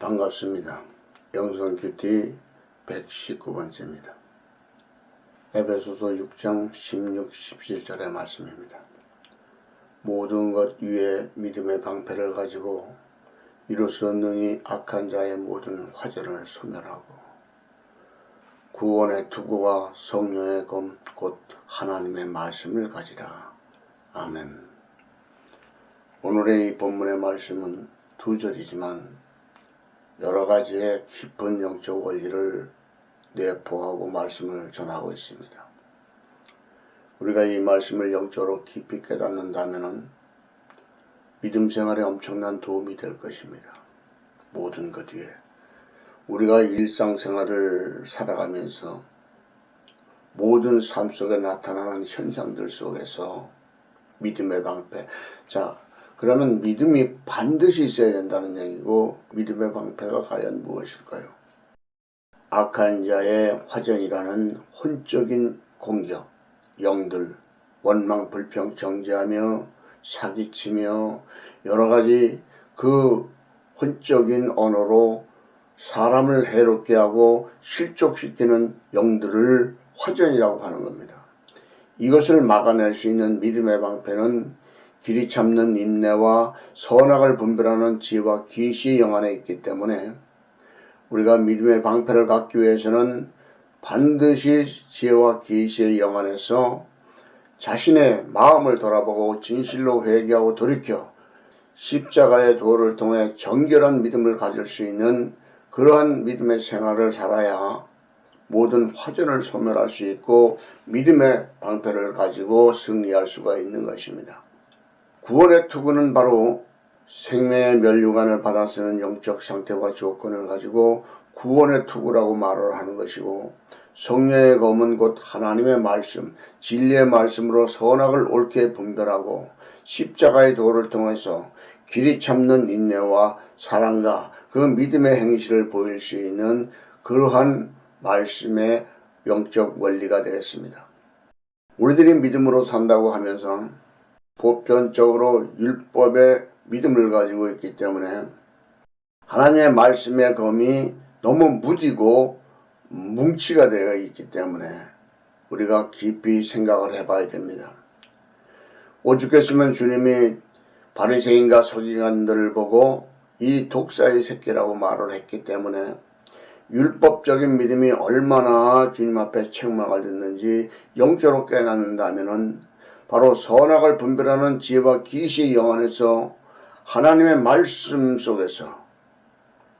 반갑습니다. 영성 큐티 119번째입니다. 에베소서 6장 16, 17절의 말씀입니다. 모든 것 위에 믿음의 방패를 가지고 이로써 능히 악한 자의 모든 화전을 소멸하고 구원의 투구와 성령의 검 곧 하나님의 말씀을 가지라. 아멘. 오늘의 이 본문의 말씀은 두 절이지만 여러 가지의 깊은 영적 원리를 내포하고 말씀을 전하고 있습니다. 우리가 이 말씀을 영적으로 깊이 깨닫는다면 믿음 생활에 엄청난 도움이 될 것입니다. 모든 것 위에. 우리가 일상생활을 살아가면서 모든 삶 속에 나타나는 현상들 속에서 믿음의 방패. 자, 그러면 믿음이 반드시 있어야 된다는 얘기고 믿음의 방패가 과연 무엇일까요? 악한 자의 화전이라는 혼적인 공격, 영들, 원망, 불평, 정죄하며 사기치며 여러 가지 그 혼적인 언어로 사람을 해롭게 하고 실족시키는 영들을 화전이라고 하는 겁니다. 이것을 막아낼 수 있는 믿음의 방패는 길이 참는 인내와 선악을 분별하는 지혜와 기시의 영 안에 있기 때문에 우리가 믿음의 방패를 갖기 위해서는 반드시 지혜와 기시의 영 안에서 자신의 마음을 돌아보고 진실로 회개하고 돌이켜 십자가의 도를 통해 정결한 믿음을 가질 수 있는 그러한 믿음의 생활을 살아야 모든 화전을 소멸할 수 있고 믿음의 방패를 가지고 승리할 수가 있는 것입니다. 구원의 투구는 바로 생명의 면류관을 받아 쓰는 영적 상태와 조건을 가지고 구원의 투구라고 말을 하는 것이고 성령의 검은 곧 하나님의 말씀, 진리의 말씀으로 선악을 옳게 분별하고 십자가의 도를 통해서 길이 참는 인내와 사랑과 그 믿음의 행실을 보일 수 있는 그러한 말씀의 영적 원리가 되겠습니다. 우리들이 믿음으로 산다고 하면서 보편적으로 율법의 믿음을 가지고 있기 때문에 하나님의 말씀의 검이 너무 무디고 뭉치가 되어 있기 때문에 우리가 깊이 생각을 해봐야 됩니다. 오죽했으면 주님이 바리새인과 서기관들을 보고 이 독사의 새끼라고 말을 했기 때문에 율법적인 믿음이 얼마나 주님 앞에 책망을 듣는지 영적으로 깨닫는다면은 바로 선악을 분별하는 지혜와 기시의 영 안에서 하나님의 말씀 속에서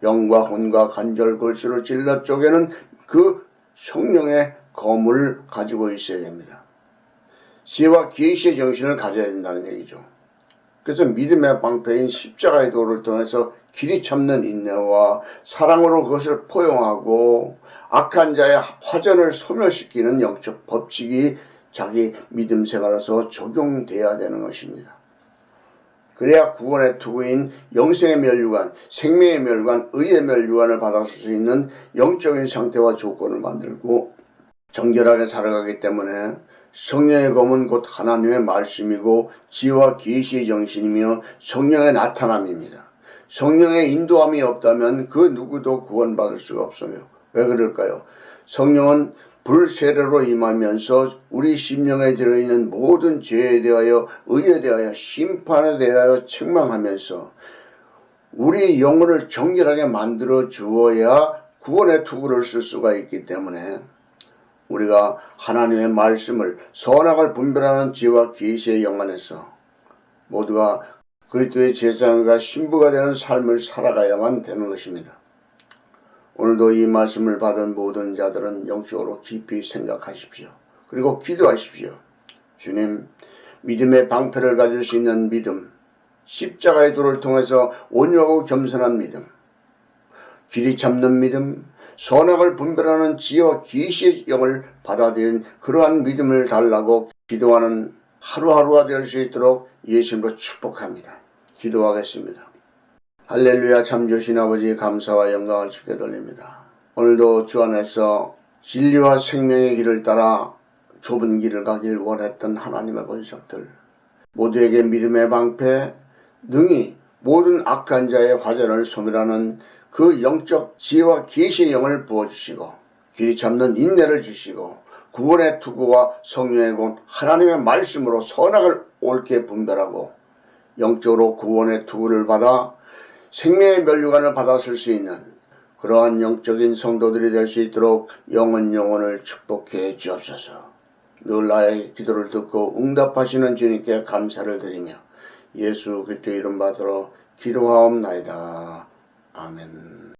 영과 혼과 간절 골수를 찔러 쪼개는 그 성령의 검을 가지고 있어야 됩니다. 지혜와 계시의 정신을 가져야 된다는 얘기죠. 그래서 믿음의 방패인 십자가의 도를 통해서 길이 참는 인내와 사랑으로 그것을 포용하고 악한 자의 화전을 소멸시키는 영적 법칙이 자기 믿음 생활에서 적용돼야 되는 것입니다. 그래야 구원의 투구인 영생의 멸류관, 생명의 멸관, 의의 멸류관을 받았을 수 있는 영적인 상태와 조건을 만들고 정결하게 살아가기 때문에 성령의 검은 곧 하나님의 말씀이고 지와 계시의 정신이며 성령의 나타남입니다. 성령의 인도함이 없다면 그 누구도 구원받을 수가 없어요. 왜 그럴까요? 성령은 불세례로 임하면서 우리 심령에 들어있는 모든 죄에 대하여 의에 대하여 심판에 대하여 책망하면서 우리 영혼을 정결하게 만들어 주어야 구원의 투구를 쓸 수가 있기 때문에 우리가 하나님의 말씀을 선악을 분별하는 지와 계시의 영안에서 모두가 그리스도의 제사장과 신부가 되는 삶을 살아가야만 되는 것입니다. 오늘도 이 말씀을 받은 모든 자들은 영적으로 깊이 생각하십시오. 그리고 기도하십시오. 주님, 믿음의 방패를 가질 수 있는 믿음, 십자가의 도를 통해서 온유하고 겸손한 믿음, 길이 참는 믿음, 선악을 분별하는 지혜와 계시의 영을 받아들인 그러한 믿음을 달라고 기도하는 하루하루가 될 수 있도록 예수님으로 축복합니다. 기도하겠습니다. 할렐루야 참 주신 아버지 감사와 영광을 주께 돌립니다. 오늘도 주 안에서 진리와 생명의 길을 따라 좁은 길을 가길 원했던 하나님의 본석들 모두에게 믿음의 방패 능히 모든 악한 자의 화전을 소멸하는 그 영적 지혜와 계시의 영을 부어주시고 길이 잡는 인내를 주시고 구원의 투구와 성령의 곧 하나님의 말씀으로 선악을 옳게 분별하고 영적으로 구원의 투구를 받아 생명의 면류관을 받았을 수 있는 그러한 영적인 성도들이 될 수 있도록 영원 영원을 축복해 주옵소서. 늘 나의 기도를 듣고 응답하시는 주님께 감사를 드리며 예수 그리스도 이름 받들어 기도하옵나이다. 아멘.